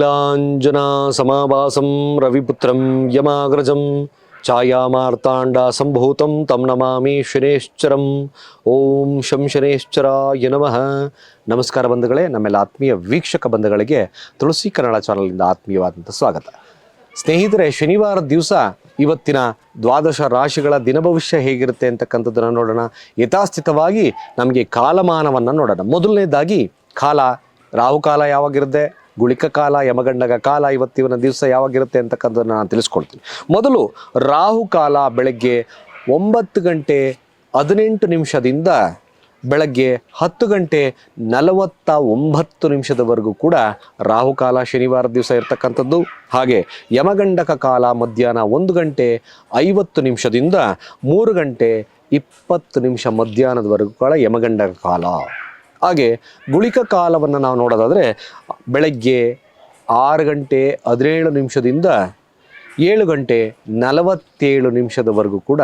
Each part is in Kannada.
ನೀಲಾಂಜನಾ ಸಮಾಭಾಸಂ ರವಿಪುತ್ರಂ ಯಮಾಗ್ರಜಂ ಛಾಯಾಮಾರ್ತಾಂಡ ಸಂಭೂತಂ ತಂ ನಮಾಮಿ ಶನೇಶ್ಚರಂ ಓಂ ಶಂ ಶನೇಶ್ಚರಾಯ ನಮಃ ನಮಸ್ಕಾರ ಬಂಧುಗಳೇ, ನಮ್ಮೆಲ್ಲ ಆತ್ಮೀಯ ವೀಕ್ಷಕ ಬಂಧುಗಳಿಗೆ ತುಳಸಿ ಕನ್ನಡ ಚಾನಲಿಂದ ಆತ್ಮೀಯವಾದಂಥ ಸ್ವಾಗತ. ಸ್ನೇಹಿತರೆ, ಶನಿವಾರ ದಿವಸ ಇವತ್ತಿನ ದ್ವಾದಶ ರಾಶಿಗಳ ದಿನಭವಿಷ್ಯ ಹೇಗಿರುತ್ತೆ ಅಂತಕ್ಕಂಥದ್ದನ್ನು ನೋಡೋಣ. ಯಥಾಸ್ಥಿತವಾಗಿ ನಮಗೆ ಕಾಲಮಾನವನ್ನು ನೋಡೋಣ. ಮೊದಲನೇದಾಗಿ ಕಾಲ, ರಾಹುಕಾಲ ಯಾವಾಗಿರುತ್ತೆ? ಗುಳಿಕ ಕಾಲ ಯಮಗಂಡಗ ಕಾಲ ಇವತ್ತಿನ ದಿವಸ ಯಾವಾಗಿರುತ್ತೆ ಅಂತಕ್ಕಂಥದ್ದನ್ನು ನಾನು ತಿಳಿಸ್ಕೊಡ್ತೀನಿ. ಮೊದಲು ರಾಹುಕಾಲ ಬೆಳಗ್ಗೆ ಒಂಬತ್ತು ಗಂಟೆ ಹದಿನೆಂಟು ನಿಮಿಷದಿಂದ ಬೆಳಗ್ಗೆ ಹತ್ತು ಗಂಟೆ ನಲವತ್ತ ಒಂಬತ್ತು ನಿಮಿಷದವರೆಗೂ ಕೂಡ ರಾಹುಕಾಲ ಶನಿವಾರ ದಿವಸ ಇರತಕ್ಕಂಥದ್ದು. ಹಾಗೆ ಯಮಗಂಡಕ ಕಾಲ ಮಧ್ಯಾಹ್ನ ಒಂದು ಗಂಟೆ ಐವತ್ತು ನಿಮಿಷದಿಂದ ಮೂರು ಗಂಟೆ ಇಪ್ಪತ್ತು ನಿಮಿಷ ಮಧ್ಯಾಹ್ನದವರೆಗೂ ಕೂಡ ಯಮಗಂಡಕ ಕಾಲ. ಹಾಗೆ ಗುಳಿಕ ಕಾಲವನ್ನು ನಾವು ನೋಡೋದಾದರೆ ಬೆಳಗ್ಗೆ ಆರು ಗಂಟೆ ಹದಿನೇಳು ನಿಮಿಷದಿಂದ ಏಳು ಗಂಟೆ ನಲವತ್ತೇಳು ನಿಮಿಷದವರೆಗೂ ಕೂಡ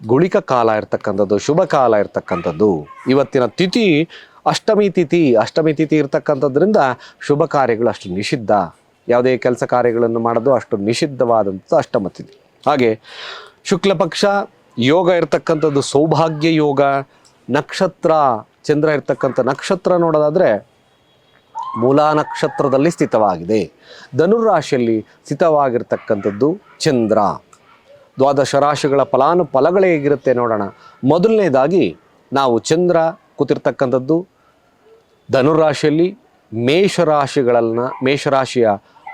ಗುಳಿಕ ಕಾಲ ಇರ್ತಕ್ಕಂಥದ್ದು, ಶುಭ ಕಾಲ ಇರ್ತಕ್ಕಂಥದ್ದು. ಇವತ್ತಿನ ತಿಥಿ, ಅಷ್ಟಮಿ ತಿಥಿ ಅಷ್ಟಮಿ ತಿಥಿ ಇರ್ತಕ್ಕಂಥದ್ರಿಂದ ಶುಭ ಕಾರ್ಯಗಳು ಅಷ್ಟು ನಿಷಿದ್ಧ. ಯಾವುದೇ ಕೆಲಸ ಕಾರ್ಯಗಳನ್ನು ಮಾಡೋದು ಅಷ್ಟು ನಿಷಿದ್ಧವಾದಂಥ ಅಷ್ಟಮ ತಿಥಿ. ಹಾಗೆ ಶುಕ್ಲ ಪಕ್ಷ ಯೋಗ ಇರ್ತಕ್ಕಂಥದ್ದು, ಸೌಭಾಗ್ಯ ಯೋಗ, ನಕ್ಷತ್ರ ಚಂದ್ರ ಇರ್ತಕ್ಕಂಥ ನಕ್ಷತ್ರ ನೋಡೋದಾದರೆ ಮೂಲಾ ನಕ್ಷತ್ರದಲ್ಲಿ ಸ್ಥಿತವಾಗಿದೆ. ಧನುರಾಶಿಯಲ್ಲಿ ಸ್ಥಿತವಾಗಿರ್ತಕ್ಕಂಥದ್ದು ಚಂದ್ರ. ದ್ವಾದಶ ರಾಶಿಗಳ ಫಲಾನುಫಲಗಳೇ ಹೇಗಿರುತ್ತೆ ನೋಡೋಣ. ಮೊದಲನೇದಾಗಿ ನಾವು ಚಂದ್ರ ಕೂತಿರ್ತಕ್ಕಂಥದ್ದು. ಧನುರಾಶಿಯಲ್ಲಿ ಮೇಷರಾಶಿಗಳನ್ನು ಮೇಷರಾಶಿಯ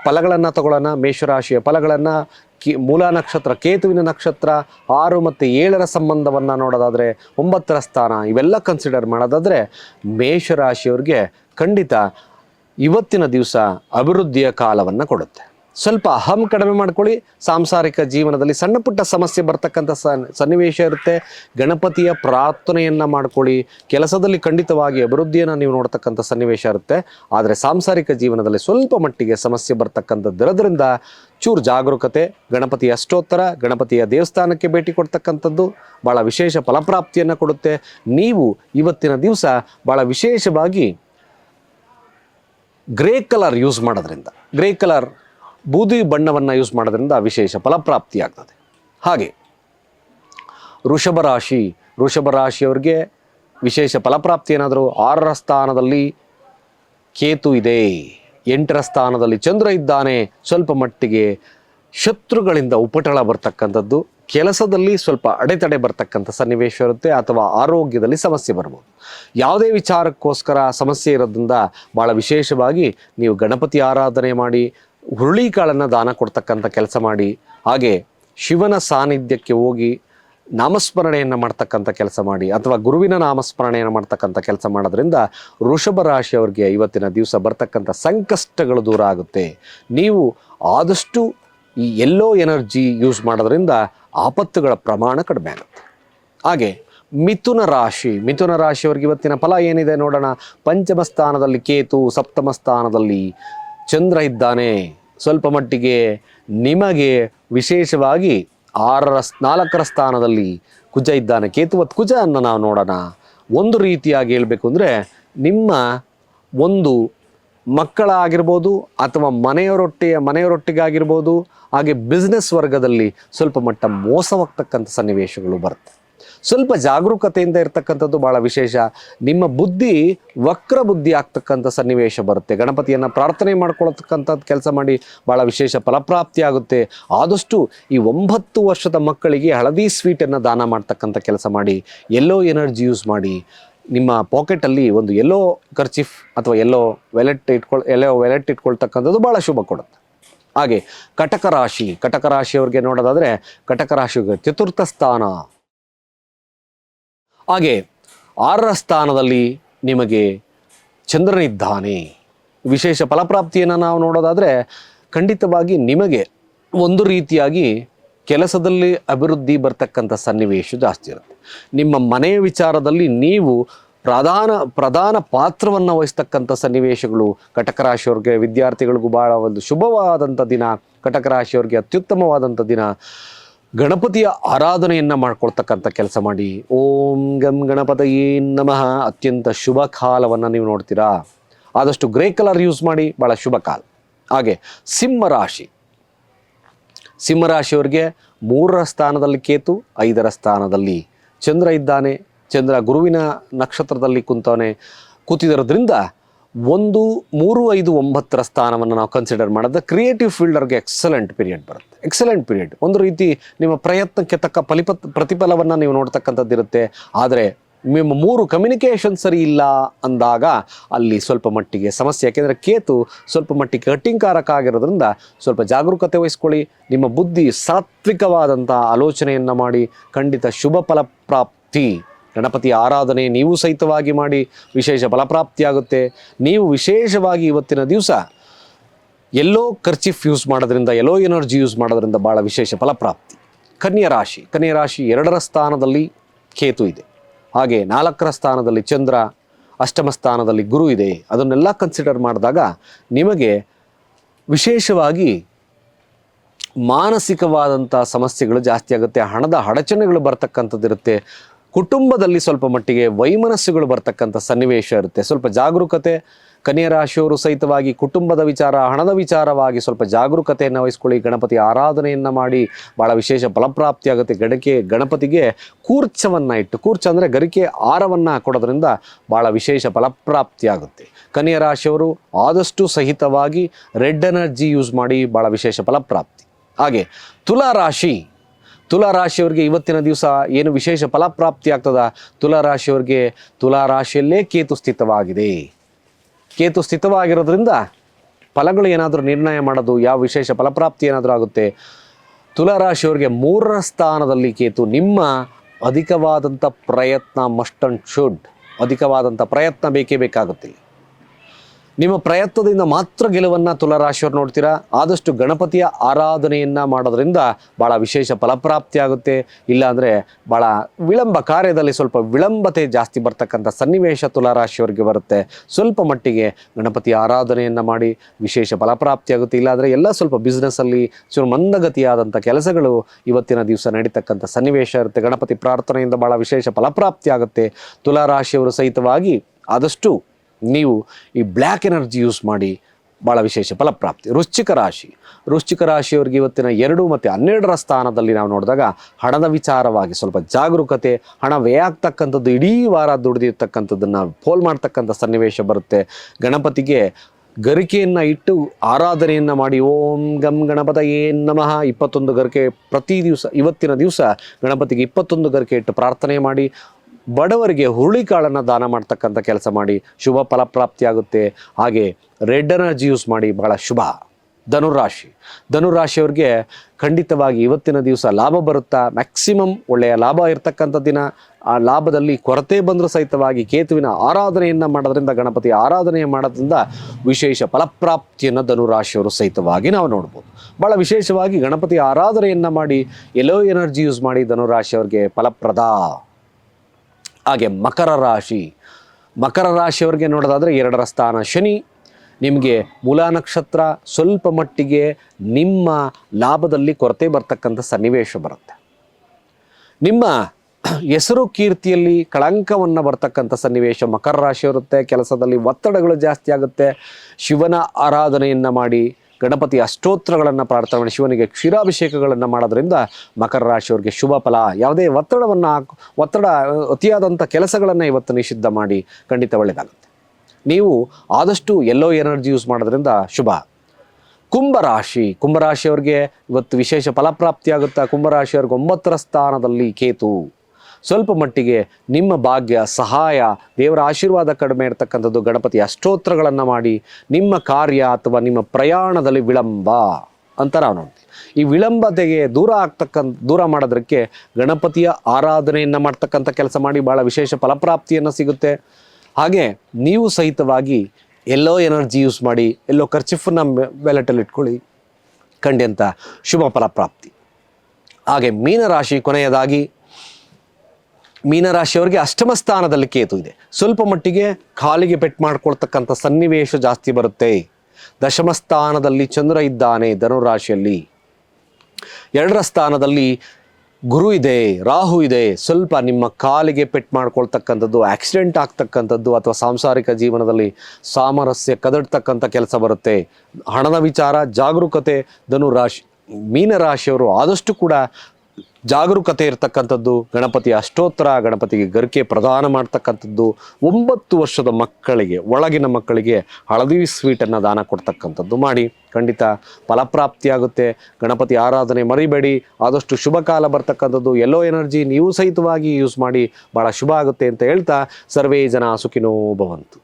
ಫಲಗಳನ್ನು ತಗೊಳ್ಳೋಣ. ಮೇಷರಾಶಿಯ ಫಲಗಳನ್ನು ಕಿ, ಮೂಲ ನಕ್ಷತ್ರ, ಕೇತುವಿನ ನಕ್ಷತ್ರ, ಆರು ಮತ್ತು ಏಳರ ಸಂಬಂಧವನ್ನು ನೋಡೋದಾದರೆ ಒಂಬತ್ತರ ಸ್ಥಾನ. ಇವೆಲ್ಲ ಕನ್ಸಿಡರ್ ಮಾಡೋದಾದರೆ ಮೇಷರಾಶಿಯವ್ರಿಗೆ ಖಂಡಿತ ಇವತ್ತಿನ ದಿವಸ ಅಭಿವೃದ್ಧಿಯ ಕಾಲವನ್ನು ಕೊಡುತ್ತೆ. ಸ್ವಲ್ಪ ಹಮ್ ಕಡಿಮೆ ಮಾಡ್ಕೊಳ್ಳಿ. ಸಾಂಸಾರಿಕ ಜೀವನದಲ್ಲಿ ಸಣ್ಣ ಪುಟ್ಟ ಸಮಸ್ಯೆ ಬರ್ತಕ್ಕಂಥ ಸನ್, ಸನ್ನಿವೇಶ ಇರುತ್ತೆ. ಗಣಪತಿಯ ಪ್ರಾರ್ಥನೆಯನ್ನು ಮಾಡ್ಕೊಳ್ಳಿ. ಕೆಲಸದಲ್ಲಿ ಖಂಡಿತವಾಗಿ ಅಭಿವೃದ್ಧಿಯನ್ನು ನೀವು ನೋಡ್ತಕ್ಕಂಥ ಸನ್ನಿವೇಶ ಇರುತ್ತೆ. ಆದರೆ ಸಾಂಸಾರಿಕ ಜೀವನದಲ್ಲಿ ಸ್ವಲ್ಪ ಮಟ್ಟಿಗೆ ಸಮಸ್ಯೆ ಬರ್ತಕ್ಕಂಥದ್ದಿರೋದ್ರಿಂದ ಚೂರು ಜಾಗರೂಕತೆ, ಗಣಪತಿಯ ಅಷ್ಟೋತ್ತರ, ಗಣಪತಿಯ ದೇವಸ್ಥಾನಕ್ಕೆ ಭೇಟಿ ಕೊಡ್ತಕ್ಕಂಥದ್ದು ಭಾಳ ವಿಶೇಷ ಫಲಪ್ರಾಪ್ತಿಯನ್ನು ಕೊಡುತ್ತೆ. ನೀವು ಇವತ್ತಿನ ದಿವಸ ಭಾಳ ವಿಶೇಷವಾಗಿ ಗ್ರೇ ಕಲರ್ ಯೂಸ್ ಮಾಡೋದ್ರಿಂದ, ಗ್ರೇ ಕಲರ್ ಬೂದಿ ಬಣ್ಣವನ್ನು ಯೂಸ್ ಮಾಡೋದ್ರಿಂದ ವಿಶೇಷ ಫಲಪ್ರಾಪ್ತಿಯಾಗ್ತದೆ. ಹಾಗೆ, ವೃಷಭ ರಾಶಿ, ವೃಷಭ ರಾಶಿಯವರಿಗೆ ವಿಶೇಷ ಫಲಪ್ರಾಪ್ತಿ ಏನಾದರೂ ಆರರ ಸ್ಥಾನದಲ್ಲಿ ಕೇತು ಇದೆ, ಎಂಟರ ಸ್ಥಾನದಲ್ಲಿ ಚಂದ್ರ ಇದ್ದಾನೆ, ಸ್ವಲ್ಪ ಮಟ್ಟಿಗೆ ಶತ್ರುಗಳಿಂದ ಉಪಟಳ ಬರ್ತಕ್ಕಂಥದ್ದು, ಕೆಲಸದಲ್ಲಿ ಸ್ವಲ್ಪ ಅಡೆತಡೆ ಬರ್ತಕ್ಕಂಥ ಸನ್ನಿವೇಶ ಇರುತ್ತೆ ಅಥವಾ ಆರೋಗ್ಯದಲ್ಲಿ ಸಮಸ್ಯೆ ಬರ್ಬೋದು. ಯಾವುದೇ ವಿಚಾರಕ್ಕೋಸ್ಕರ ಸಮಸ್ಯೆ ಇರೋದ್ರಿಂದ ಭಾಳ ವಿಶೇಷವಾಗಿ ನೀವು ಗಣಪತಿ ಆರಾಧನೆ ಮಾಡಿ ಹುರುಳಿಕಾಳನ್ನು ದಾನ ಕೊಡ್ತಕ್ಕಂಥ ಕೆಲಸ ಮಾಡಿ, ಹಾಗೆ ಶಿವನ ಸಾನ್ನಿಧ್ಯಕ್ಕೆ ಹೋಗಿ ನಾಮಸ್ಮರಣೆಯನ್ನು ಮಾಡ್ತಕ್ಕಂಥ ಕೆಲಸ ಮಾಡಿ, ಅಥವಾ ಗುರುವಿನ ನಾಮಸ್ಮರಣೆಯನ್ನು ಮಾಡ್ತಕ್ಕಂಥ ಕೆಲಸ ಮಾಡೋದ್ರಿಂದ ವೃಷಭ ರಾಶಿಯವರಿಗೆ ಇವತ್ತಿನ ದಿವಸ ಬರ್ತಕ್ಕಂಥ ಸಂಕಷ್ಟಗಳು ದೂರ ಆಗುತ್ತೆ. ನೀವು ಆದಷ್ಟು ಈ ಎಲ್ಲೋ ಎನರ್ಜಿ ಯೂಸ್ ಮಾಡೋದ್ರಿಂದ ಆಪತ್ತುಗಳ ಪ್ರಮಾಣ ಕಡಿಮೆ ಆಗುತ್ತೆ. ಹಾಗೆ ಮಿಥುನ ರಾಶಿ, ಮಿಥುನ ರಾಶಿಯವರಿಗೆ ಇವತ್ತಿನ ಫಲ ಏನಿದೆ ನೋಡೋಣ. ಪಂಚಮ ಸ್ಥಾನದಲ್ಲಿ ಕೇತು, ಸಪ್ತಮ ಸ್ಥಾನದಲ್ಲಿ ಚಂದ್ರ ಇದ್ದಾನೆ. ಸ್ವಲ್ಪ ಮಟ್ಟಿಗೆ ನಿಮಗೆ ವಿಶೇಷವಾಗಿ ಆರರ ನಾಲ್ಕರ ಸ್ಥಾನದಲ್ಲಿ ಕುಜ ಇದ್ದಾನೆ. ಕೇತುವತ್ ಕುಜ ಅನ್ನು ನಾವು ನೋಡೋಣ. ಒಂದು ರೀತಿಯಾಗಿ ಹೇಳಬೇಕು ಅಂದರೆ ನಿಮ್ಮ ಒಂದು ಮಕ್ಕಳಾಗಿರ್ಬೋದು ಅಥವಾ ಮನೆಯವರೊಟ್ಟಿಗೆ ಮನೆಯವರೊಟ್ಟಿಗಾಗಿರ್ಬೋದು ಹಾಗೆ ಬಿಸ್ನೆಸ್ ವರ್ಗದಲ್ಲಿ ಸ್ವಲ್ಪ ಮಟ್ಟ ಮೋಸವಾಗ್ತಕ್ಕಂಥ ಸನ್ನಿವೇಶಗಳು ಬರುತ್ತೆ. ಸ್ವಲ್ಪ ಜಾಗರೂಕತೆಯಿಂದ ಇರ್ತಕ್ಕಂಥದ್ದು ಭಾಳ ವಿಶೇಷ. ನಿಮ್ಮ ಬುದ್ಧಿ ವಕ್ರ ಬುದ್ಧಿ ಆಗ್ತಕ್ಕಂಥ ಸನ್ನಿವೇಶ ಬರುತ್ತೆ. ಗಣಪತಿಯನ್ನು ಪ್ರಾರ್ಥನೆ ಮಾಡ್ಕೊಳ್ತಕ್ಕಂಥದ್ದು ಕೆಲಸ ಮಾಡಿ ಭಾಳ ವಿಶೇಷ ಫಲಪ್ರಾಪ್ತಿ ಆಗುತ್ತೆ. ಆದಷ್ಟು ಈ ಒಂಬತ್ತು ವರ್ಷದ ಮಕ್ಕಳಿಗೆ ಹಳದಿ ಸ್ವೀಟನ್ನು ದಾನ ಮಾಡ್ತಕ್ಕಂಥ ಕೆಲಸ ಮಾಡಿ ಎಲ್ಲೋ ಎನರ್ಜಿ ಯೂಸ್ ಮಾಡಿ, ನಿಮ್ಮ ಪಾಕೆಟಲ್ಲಿ ಒಂದು ಎಲ್ಲೋ ಖರ್ಚಿಫ್ ಅಥವಾ ಎಲ್ಲೋ ವೆಲೆಟ್ ಇಟ್ಕೊಳ್ ಎಲ್ಲೋ ವೆಲೆಟ್ ಇಟ್ಕೊಳ್ತಕ್ಕಂಥದ್ದು ಭಾಳ ಶುಭ ಕೊಡುತ್ತೆ. ಹಾಗೆ, ಕಟಕ ರಾಶಿ, ಕಟಕ ರಾಶಿಯವ್ರಿಗೆ ನೋಡೋದಾದರೆ ಕಟಕ ರಾಶಿಗೆ ಚತುರ್ಥ ಸ್ಥಾನ. ಹಾಗೆ ಆರರ ಸ್ಥಾನದಲ್ಲಿ ನಿಮಗೆ ಚಂದ್ರನಿದ್ದಾನೆ. ವಿಶೇಷ ಫಲಪ್ರಾಪ್ತಿಯನ್ನು ನಾವು ನೋಡೋದಾದರೆ ಖಂಡಿತವಾಗಿ ನಿಮಗೆ ಒಂದು ರೀತಿಯಾಗಿ ಕೆಲಸದಲ್ಲಿ ಅಭಿವೃದ್ಧಿ ಬರ್ತಕ್ಕಂಥ ಸನ್ನಿವೇಶ ಜಾಸ್ತಿ ಇರುತ್ತೆ. ನಿಮ್ಮ ಮನೆಯ ವಿಚಾರದಲ್ಲಿ ನೀವು ಪ್ರಧಾನ ಪ್ರಧಾನ ಪಾತ್ರವನ್ನು ವಹಿಸ್ತಕ್ಕಂಥ ಸನ್ನಿವೇಶಗಳು ಕಟಕ ರಾಶಿಯವ್ರಿಗೆ ವಿದ್ಯಾರ್ಥಿಗಳಿಗೂ ಭಾಳ ಒಂದು ಶುಭವಾದಂಥ ದಿನ ಕಟಕ ರಾಶಿಯವ್ರಿಗೆ ಅತ್ಯುತ್ತಮವಾದಂಥ ದಿನ ಗಣಪತಿಯ ಆರಾಧನೆಯನ್ನು ಮಾಡ್ಕೊಳ್ತಕ್ಕಂಥ ಕೆಲಸ ಮಾಡಿ. ಓಂ ಗಂ ಗಣಪತಯೇ ನಮಃ. ಅತ್ಯಂತ ಶುಭ ಕಾಲವನ್ನು ನೀವು ನೋಡ್ತೀರಾ? ಆದಷ್ಟು ಗ್ರೇ ಕಲರ್ ಯೂಸ್ ಮಾಡಿ ಭಾಳ ಶುಭ ಕಾಲ. ಹಾಗೆ ಸಿಂಹರಾಶಿ. ಸಿಂಹರಾಶಿಯವರಿಗೆ ಮೂರರ ಸ್ಥಾನದಲ್ಲಿ ಕೇತು, ಐದರ ಸ್ಥಾನದಲ್ಲಿ ಚಂದ್ರ ಇದ್ದಾನೆ. ಚಂದ್ರ ಗುರುವಿನ ನಕ್ಷತ್ರದಲ್ಲಿ ಕುಂತವನೆ. ಕೂತಿರೋದ್ರಿಂದ ಒಂದು, ಮೂರು, ಐದು, ಒಂಬತ್ತರ ಸ್ಥಾನವನ್ನು ನಾವು ಕನ್ಸಿಡರ್ ಮಾಡಿದ್ರೆ ಕ್ರಿಯೇಟಿವ್ ಫೀಲ್ಡರ್ಗೆ ಎಕ್ಸಲೆಂಟ್ ಪೀರಿಯಡ್ ಬರುತ್ತೆ. ಎಕ್ಸಲೆಂಟ್ ಪೀರಿಯಡ್ ಒಂದು ರೀತಿ ನಿಮ್ಮ ಪ್ರಯತ್ನಕ್ಕೆ ತಕ್ಕ ಫಲಿಪ ಪ್ರತಿಫಲವನ್ನು ನೀವು ನೋಡ್ತಕ್ಕಂಥದ್ದು ಇರುತ್ತೆ. ಆದರೆ ನಿಮ್ಮ ಮೂರು ಕಮ್ಯುನಿಕೇಷನ್ ಸರಿ ಇಲ್ಲ ಅಂದಾಗ ಅಲ್ಲಿ ಸ್ವಲ್ಪ ಮಟ್ಟಿಗೆ ಸಮಸ್ಯೆ. ಯಾಕೆಂದರೆ ಕೇತು ಸ್ವಲ್ಪ ಮಟ್ಟಿಗೆ ಕಟ್ಟಿಂಕಾರಕ ಆಗಿರೋದ್ರಿಂದ ಸ್ವಲ್ಪ ಜಾಗರೂಕತೆ ವಹಿಸ್ಕೊಳ್ಳಿ. ನಿಮ್ಮ ಬುದ್ಧಿ ಸಾತ್ವಿಕವಾದಂಥ ಆಲೋಚನೆಯನ್ನು ಮಾಡಿ. ಖಂಡಿತ ಶುಭ ಫಲಪ್ರಾಪ್ತಿ ಗಣಪತಿ ಆರಾಧನೆ ನೀವು ಸಹಿತವಾಗಿ ಮಾಡಿ. ವಿಶೇಷ ಫಲಪ್ರಾಪ್ತಿಯಾಗುತ್ತೆ ನೀವು ವಿಶೇಷವಾಗಿ ಇವತ್ತಿನ ದಿವಸ ಎಲ್ಲೋ ಖರ್ಚಿಫ್ ಯೂಸ್ ಮಾಡೋದ್ರಿಂದ, ಎಲ್ಲೋ ಎನರ್ಜಿ ಯೂಸ್ ಮಾಡೋದ್ರಿಂದ ಭಾಳ ವಿಶೇಷ ಫಲಪ್ರಾಪ್ತಿ. ಕನ್ಯಾ ರಾಶಿ. ಕನ್ಯಾ ರಾಶಿ ಎರಡರ ಸ್ಥಾನದಲ್ಲಿ ಕೇತು ಇದೆ. ಹಾಗೆ ನಾಲ್ಕರ ಸ್ಥಾನದಲ್ಲಿ ಚಂದ್ರ, ಅಷ್ಟಮ ಸ್ಥಾನದಲ್ಲಿ ಗುರು ಇದೆ. ಅದನ್ನೆಲ್ಲ ಕನ್ಸಿಡರ್ ಮಾಡಿದಾಗ ನಿಮಗೆ ವಿಶೇಷವಾಗಿ ಮಾನಸಿಕವಾದಂಥ ಸಮಸ್ಯೆಗಳು ಜಾಸ್ತಿ ಆಗುತ್ತೆ. ಹಣದ ಅಡಚಣೆಗಳು ಬರ್ತಕ್ಕಂಥದ್ದಿರುತ್ತೆ ಕುಟುಂಬದಲ್ಲಿ ಸ್ವಲ್ಪ ಮಟ್ಟಿಗೆ ವೈಮನಸ್ಸುಗಳು ಬರ್ತಕ್ಕಂಥ ಸನ್ನಿವೇಶ ಇರುತ್ತೆ. ಸ್ವಲ್ಪ ಜಾಗರೂಕತೆ ಕನ್ಯಾ ರಾಶಿಯವರು ಸಹಿತವಾಗಿ ಕುಟುಂಬದ ವಿಚಾರ, ಹಣದ ವಿಚಾರವಾಗಿ ಸ್ವಲ್ಪ ಜಾಗರೂಕತೆಯನ್ನು ವಹಿಸ್ಕೊಳ್ಳಿ. ಗಣಪತಿ ಆರಾಧನೆಯನ್ನು ಮಾಡಿ ಭಾಳ ವಿಶೇಷ ಫಲಪ್ರಾಪ್ತಿಯಾಗುತ್ತೆ ಗಣಕೆ ಗಣಪತಿಗೆ ಕೂರ್ಚವನ್ನು ಇಟ್ಟು, ಕೂರ್ಚ ಅಂದರೆ ಗರಿಕೆ ಆರವನ್ನು ಕೊಡೋದ್ರಿಂದ ಭಾಳ ವಿಶೇಷ ಫಲಪ್ರಾಪ್ತಿಯಾಗುತ್ತೆ ಕನ್ಯಾ ರಾಶಿಯವರು ಆದಷ್ಟು ಸಹಿತವಾಗಿ ರೆಡ್ ಎನರ್ಜಿ ಯೂಸ್ ಮಾಡಿ ಭಾಳ ವಿಶೇಷ ಫಲಪ್ರಾಪ್ತಿ. ಹಾಗೆ ತುಲಾ ರಾಶಿ, ತುಲಾ ಇವತ್ತಿನ ದಿವಸ ಏನು ವಿಶೇಷ ಫಲಪ್ರಾಪ್ತಿ ಆಗ್ತದ? ತುಲಾ ರಾಶಿಯವರಿಗೆ ತುಲಾ ರಾಶಿಯಲ್ಲೇ ಕೇತು ಸ್ಥಿತವಾಗಿದೆ. ಕೇತು ಸ್ಥಿತವಾಗಿರೋದ್ರಿಂದ ಫಲಗಳು ಏನಾದರೂ ನಿರ್ಣಯ ಮಾಡೋದು, ಯಾವ ವಿಶೇಷ ಫಲಪ್ರಾಪ್ತಿ ಏನಾದರೂ ಆಗುತ್ತೆ? ತುಲಾ ರಾಶಿಯವರಿಗೆ ಮೂರರ ಸ್ಥಾನದಲ್ಲಿ ಕೇತು, ನಿಮ್ಮ ಅಧಿಕವಾದಂಥ ಪ್ರಯತ್ನ ಮಸ್ಟ್ ಅಂಡ್ ಶುಡ್, ಅಧಿಕವಾದಂಥ ಪ್ರಯತ್ನ ಬೇಕೇ ಬೇಕಾಗುತ್ತಿಲ್ಲ. ನಿಮ್ಮ ಪ್ರಯತ್ನದಿಂದ ಮಾತ್ರ ಗೆಲುವನ್ನು ತುಲಾರಾಶಿಯವರು ನೋಡ್ತೀರಾ? ಆದಷ್ಟು ಗಣಪತಿಯ ಆರಾಧನೆಯನ್ನು ಮಾಡೋದ್ರಿಂದ ಭಾಳ ವಿಶೇಷ ಫಲಪ್ರಾಪ್ತಿ ಆಗುತ್ತೆ ಇಲ್ಲಾಂದರೆ ಭಾಳ ವಿಳಂಬ ಕಾರ್ಯದಲ್ಲಿ ಸ್ವಲ್ಪ ವಿಳಂಬತೆ ಜಾಸ್ತಿ ಬರ್ತಕ್ಕಂಥ ಸನ್ನಿವೇಶ ತುಲಾರಾಶಿಯವರಿಗೆ ಬರುತ್ತೆ. ಸ್ವಲ್ಪ ಮಟ್ಟಿಗೆ ಗಣಪತಿ ಆರಾಧನೆಯನ್ನು ಮಾಡಿ ವಿಶೇಷ ಫಲಪ್ರಾಪ್ತಿ ಆಗುತ್ತೆ ಇಲ್ಲಾಂದರೆ ಎಲ್ಲ ಸ್ವಲ್ಪ ಬಿಸ್ನೆಸ್ಸಲ್ಲಿ ಚೂರು ಮಂದಗತಿಯಾದಂಥ ಕೆಲಸಗಳು ಇವತ್ತಿನ ದಿವಸ ನಡೀತಕ್ಕಂಥ ಸನ್ನಿವೇಶ ಇರುತ್ತೆ. ಗಣಪತಿ ಪ್ರಾರ್ಥನೆಯಿಂದ ಭಾಳ ವಿಶೇಷ ಫಲಪ್ರಾಪ್ತಿ ಆಗುತ್ತೆ ತುಲಾರಾಶಿಯವರು ಸಹಿತವಾಗಿ ಆದಷ್ಟು ನೀವು ಈ ಬ್ಲ್ಯಾಕ್ ಎನರ್ಜಿ ಯೂಸ್ ಮಾಡಿ ಭಾಳ ವಿಶೇಷ ಫಲಪ್ರಾಪ್ತಿ. ವೃಶ್ಚಿಕ ರಾಶಿ. ವೃಶ್ಚಿಕ ರಾಶಿಯವರಿಗೆ ಇವತ್ತಿನ ಎರಡು ಮತ್ತು ಹನ್ನೆರಡರ ಸ್ಥಾನದಲ್ಲಿ ನಾವು ನೋಡಿದಾಗ ಹಣದ ವಿಚಾರವಾಗಿ ಸ್ವಲ್ಪ ಜಾಗರೂಕತೆ, ಹಣ ವ್ಯಯ ಆಗ್ತಕ್ಕಂಥದ್ದು, ಇಡೀ ವಾರ ದುಡಿದಿರ್ತಕ್ಕಂಥದ್ದನ್ನು ಪೋಲ್ ಮಾಡ್ತಕ್ಕಂಥ ಸನ್ನಿವೇಶ ಬರುತ್ತೆ. ಗಣಪತಿಗೆ ಗರಿಕೆಯನ್ನು ಇಟ್ಟು ಆರಾಧನೆಯನ್ನು ಮಾಡಿ, ಓಂ ಗಂ ಗಣಪತ ಏನ್ ನಮಃ, ಇಪ್ಪತ್ತೊಂದು ಗರಿಕೆ ಪ್ರತಿ ದಿವಸ, ಇವತ್ತಿನ ದಿವಸ ಗಣಪತಿಗೆ ಇಪ್ಪತ್ತೊಂದು ಗರಿಕೆ ಇಟ್ಟು ಪ್ರಾರ್ಥನೆ ಮಾಡಿ ಬಡವರಿಗೆ ಹುರುಳಿಕಾಳನ್ನು ದಾನ ಮಾಡ್ತಕ್ಕಂಥ ಕೆಲಸ ಮಾಡಿ ಶುಭ ಫಲಪ್ರಾಪ್ತಿಯಾಗುತ್ತೆ. ಹಾಗೆ ರೆಡ್ ಎನರ್ಜಿ ಯೂಸ್ ಮಾಡಿ ಬಹಳ ಶುಭ. ಧನುರಾಶಿ. ಧನುರಾಶಿಯವ್ರಿಗೆ ಖಂಡಿತವಾಗಿ ಇವತ್ತಿನ ದಿವಸ ಲಾಭ ಬರುತ್ತಾ? ಮ್ಯಾಕ್ಸಿಮಮ್ ಒಳ್ಳೆಯ ಲಾಭ ಇರತಕ್ಕಂಥ ದಿನ. ಆ ಲಾಭದಲ್ಲಿ ಕೊರತೆ ಬಂದರೂ ಸಹಿತವಾಗಿ ಕೇತುವಿನ ಆರಾಧನೆಯನ್ನು ಮಾಡೋದ್ರಿಂದ, ಗಣಪತಿ ಆರಾಧನೆ ಮಾಡೋದ್ರಿಂದ ವಿಶೇಷ ಫಲಪ್ರಾಪ್ತಿಯನ್ನು ಧನುರಾಶಿಯವರು ಸಹಿತವಾಗಿ ನಾವು ನೋಡ್ಬೋದು. ಭಾಳ ವಿಶೇಷವಾಗಿ ಗಣಪತಿ ಆರಾಧನೆಯನ್ನು ಮಾಡಿ ಎಲ್ಲೋ ಎನರ್ಜಿ ಯೂಸ್ ಮಾಡಿ ಧನುರಾಶಿಯವ್ರಿಗೆ ಫಲಪ್ರದ ಹಾಗೆ ಮಕರ ರಾಶಿ. ಮಕರ ರಾಶಿಯವರಿಗೆ ನೋಡೋದಾದರೆ ಎರಡರ ಸ್ಥಾನ ಶನಿ. ನಿಮಗೆ ಮೂಲ ನಕ್ಷತ್ರ ಸ್ವಲ್ಪ ಮಟ್ಟಿಗೆ ನಿಮ್ಮ ಲಾಭದಲ್ಲಿ ಕೊರತೆ ಬರ್ತಕ್ಕಂಥ ಸನ್ನಿವೇಶ ಬರುತ್ತೆ. ನಿಮ್ಮ ಹೆಸರು ಕೀರ್ತಿಯಲ್ಲಿ ಕಳಂಕವನ್ನು ಬರ್ತಕ್ಕಂಥ ಸನ್ನಿವೇಶ ಮಕರ ರಾಶಿ ಇರುತ್ತೆ ಕೆಲಸದಲ್ಲಿ ಒತ್ತಡಗಳು ಜಾಸ್ತಿ ಆಗುತ್ತೆ. ಶಿವನ ಆರಾಧನೆಯನ್ನು ಮಾಡಿ ಗಣಪತಿ ಅಷ್ಟೋತ್ರಗಳನ್ನು ಪ್ರಾರ್ಥನೆ ಮಾಡಿ ಶಿವನಿಗೆ ಕ್ಷೀರಾಭಿಷೇಕಗಳನ್ನು ಮಾಡೋದ್ರಿಂದ ಮಕರ ರಾಶಿಯವರಿಗೆ ಶುಭ ಫಲ. ಯಾವುದೇ ಒತ್ತಡವನ್ನು ಹಾಕ್, ಒತ್ತಡ ಅತಿಯಾದಂಥ ಕೆಲಸಗಳನ್ನು ಇವತ್ತು ನಿಷಿದ್ಧ ಮಾಡಿ ಖಂಡಿತ ಒಳ್ಳೆಯದಾಗುತ್ತೆ ನೀವು ಆದಷ್ಟು ಎಲ್ಲೋ ಎನರ್ಜಿ ಯೂಸ್ ಮಾಡೋದ್ರಿಂದ ಶುಭ. ಕುಂಭರಾಶಿ, ಕುಂಭರಾಶಿಯವ್ರಿಗೆ ಇವತ್ತು ವಿಶೇಷ ಫಲಪ್ರಾಪ್ತಿಯಾಗುತ್ತಾ ಕುಂಭರಾಶಿಯವ್ರಿಗೆ ಒಂಬತ್ತರ ಸ್ಥಾನದಲ್ಲಿ ಕೇತು. ಸ್ವಲ್ಪ ಮಟ್ಟಿಗೆ ನಿಮ್ಮ ಭಾಗ್ಯ, ಸಹಾಯ, ದೇವರ ಆಶೀರ್ವಾದ ಕಡಿಮೆ ಇರತಕ್ಕಂಥದ್ದು ಗಣಪತಿ ಅಷ್ಟೋತ್ರಗಳನ್ನು ಮಾಡಿ ನಿಮ್ಮ ಕಾರ್ಯ ಅಥವಾ ನಿಮ್ಮ ಪ್ರಯಾಣದಲ್ಲಿ ವಿಳಂಬ ಅಂತ ನಾವು ನೋಡ್ತೀವಿ. ಈ ವಿಳಂಬತೆಗೆ ದೂರ ಆಗ್ತಕ್ಕಂಥ, ದೂರ ಮಾಡೋದಕ್ಕೆ ಗಣಪತಿಯ ಆರಾಧನೆಯನ್ನು ಮಾಡ್ತಕ್ಕಂಥ ಕೆಲಸ ಮಾಡಿ ಭಾಳ ವಿಶೇಷ ಫಲಪ್ರಾಪ್ತಿಯನ್ನು ಸಿಗುತ್ತೆ. ಹಾಗೆ ನೀವು ಸಹಿತವಾಗಿ ಎಲ್ಲೋ ಎನರ್ಜಿ ಯೂಸ್ ಮಾಡಿ, ಎಲ್ಲೋ ಖರ್ಚಿಫನ್ನು ವ್ಯಾಲೆಟಲ್ಲಿ ಇಟ್ಕೊಳ್ಳಿ ಖಂಡಿತ ಶುಭ ಫಲಪ್ರಾಪ್ತಿ. ಹಾಗೆ ಮೀನರಾಶಿ ಕೊನೆಯದಾಗಿ ಮೀನರಾಶಿಯವರಿಗೆ ಅಷ್ಟಮ ಸ್ಥಾನದಲ್ಲಿ ಕೇತು ಇದೆ. ಸ್ವಲ್ಪ ಮಟ್ಟಿಗೆ ಕಾಲಿಗೆ ಪೆಟ್ಟು ಮಾಡ್ಕೊಳ್ತಕ್ಕಂಥ ಸನ್ನಿವೇಶ ಜಾಸ್ತಿ ಬರುತ್ತೆ. ದಶಮ ಸ್ಥಾನದಲ್ಲಿ ಚಂದ್ರ ಇದ್ದಾನೆ ಧನುರಾಶಿಯಲ್ಲಿ. ಎರಡರ ಸ್ಥಾನದಲ್ಲಿ ಗುರು ಇದೆ, ರಾಹು ಇದೆ. ಸ್ವಲ್ಪ ನಿಮ್ಮ ಕಾಲಿಗೆ ಪೆಟ್ಟು ಮಾಡ್ಕೊಳ್ತಕ್ಕಂಥದ್ದು ಆಕ್ಸಿಡೆಂಟ್ ಆಗ್ತಕ್ಕಂಥದ್ದು ಅಥವಾ ಸಾಂಸಾರಿಕ ಜೀವನದಲ್ಲಿ ಸಾಮರಸ್ಯ ಕದಡ್ತಕ್ಕಂಥ ಕೆಲಸ ಬರುತ್ತೆ. ಹಣದ ವಿಚಾರ, ಜಾಗರೂಕತೆ ಧನುರಾಶಿ ಮೀನರಾಶಿಯವರು ಆದಷ್ಟು ಕೂಡ ಜಾಗರೂಕತೆ ಇರತಕ್ಕಂಥದ್ದು, ಗಣಪತಿ ಅಷ್ಟೋತ್ತರ, ಗಣಪತಿಗೆ ಗರಿಕೆ ಪ್ರದಾನ ಮಾಡ್ತಕ್ಕಂಥದ್ದು, ಒಂಬತ್ತು ವರ್ಷದ ಮಕ್ಕಳಿಗೆ, ಒಳಗಿನ ಮಕ್ಕಳಿಗೆ ಹಳದಿ ಸ್ವೀಟನ್ನು ದಾನ ಕೊಡ್ತಕ್ಕಂಥದ್ದು ಮಾಡಿ. ಖಂಡಿತ ಫಲಪ್ರಾಪ್ತಿಯಾಗುತ್ತೆ. ಗಣಪತಿ ಆರಾಧನೆ ಮರಿಬೇಡಿ. ಆದಷ್ಟು ಶುಭ ಕಾಲ ಬರ್ತಕ್ಕಂಥದ್ದು ಎಲ್ಲೋ ಎನರ್ಜಿ ನೀವು ಸಹಿತವಾಗಿ ಯೂಸ್ ಮಾಡಿ ಭಾಳ ಶುಭ ಆಗುತ್ತೆ ಅಂತ ಹೇಳ್ತಾ ಸರ್ವೇ ಜನ ಸುಖಿನೋ ಭವಂತು.